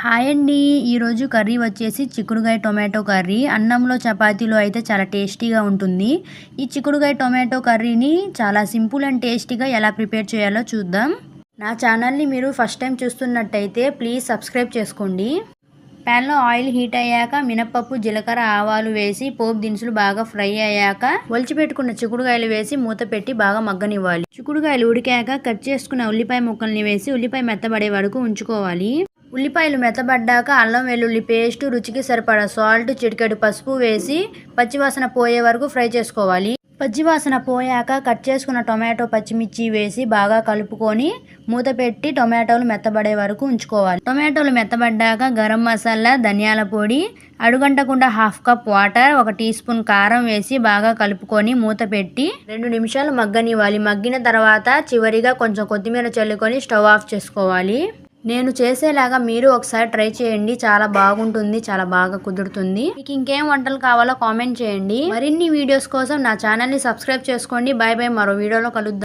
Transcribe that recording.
Hi అండి. ఈరోజు curry వచ్చేసి చిక్కుడుగాయ టొమాటో కర్రీ. అన్నంలో చపాతీలో అయితే చాలా టేస్టీగా ఉంటుంది. ఈ చిక్కుడుగాయ టొమాటో కర్రీని చాలా సింపుల్ అండ్ టేస్టీగా ఎలా ప్రిపేర్ చేయాలో చూద్దాం. నా ఛానల్ని మీరు ఫస్ట్ టైం చూస్తున్నట్టయితే ప్లీజ్ సబ్స్క్రైబ్ చేసుకోండి. ప్యాన్లో ఆయిల్ హీట్ అయ్యాక మినప్పప్పు జీలకర్ర ఆవాలు వేసి పోపు దినుసులు బాగా ఫ్రై అయ్యాక ఒలిచిపెట్టుకున్న చిక్కుడుకాయలు వేసి మూత పెట్టి బాగా మగ్గనివ్వాలి. చిక్కుడుకాయలు ఉడికాక కట్ చేసుకున్న ఉల్లిపాయ ముక్కల్ని వేసి ఉల్లిపాయ మెత్తబడే వరకు ఉంచుకోవాలి. ఉల్లిపాయలు మెత్తబడ్డాక అల్లం వెల్లుల్లి పేస్ట్ రుచికి సరిపడా సాల్ట్ చిటికెడు పసుపు వేసి పచ్చివాసన పోయే వరకు ఫ్రై చేసుకోవాలి. పచ్చివాసన పోయాక కట్ చేసుకున్న టొమాటో పచ్చిమిర్చి వేసి బాగా కలుపుకొని మూత పెట్టి టొమాటోలు మెత్తబడే వరకు ఉంచుకోవాలి. టొమాటోలు మెత్తబడ్డాక గరం మసాలా ధనియాల పొడి అడుగంటకుండా హాఫ్ కప్ వాటర్ ఒక టీ స్పూన్ కారం వేసి బాగా కలుపుకొని మూత పెట్టి రెండు నిమిషాలు మగ్గనివ్వాలి. మగ్గిన తర్వాత చివరిగా కొంచెం కొత్తిమీర చల్లుకొని స్టవ్ ఆఫ్ చేసుకోవాలి. నేను చేసేలాగా మీరు ఒకసారి ట్రై చేయండి. చాలా బాగుంటుంది చాలా బాగా కుదురుతుంది. మీకు ఇంకేం వంటలు కావాలో కామెంట్ చేయండి. మరిన్ని వీడియోస్ కోసం నా ఛానల్ని సబ్స్క్రైబ్ చేసుకోండి. బాయ్ బాయ్ మరో వీడియోలో కలుద్దాం.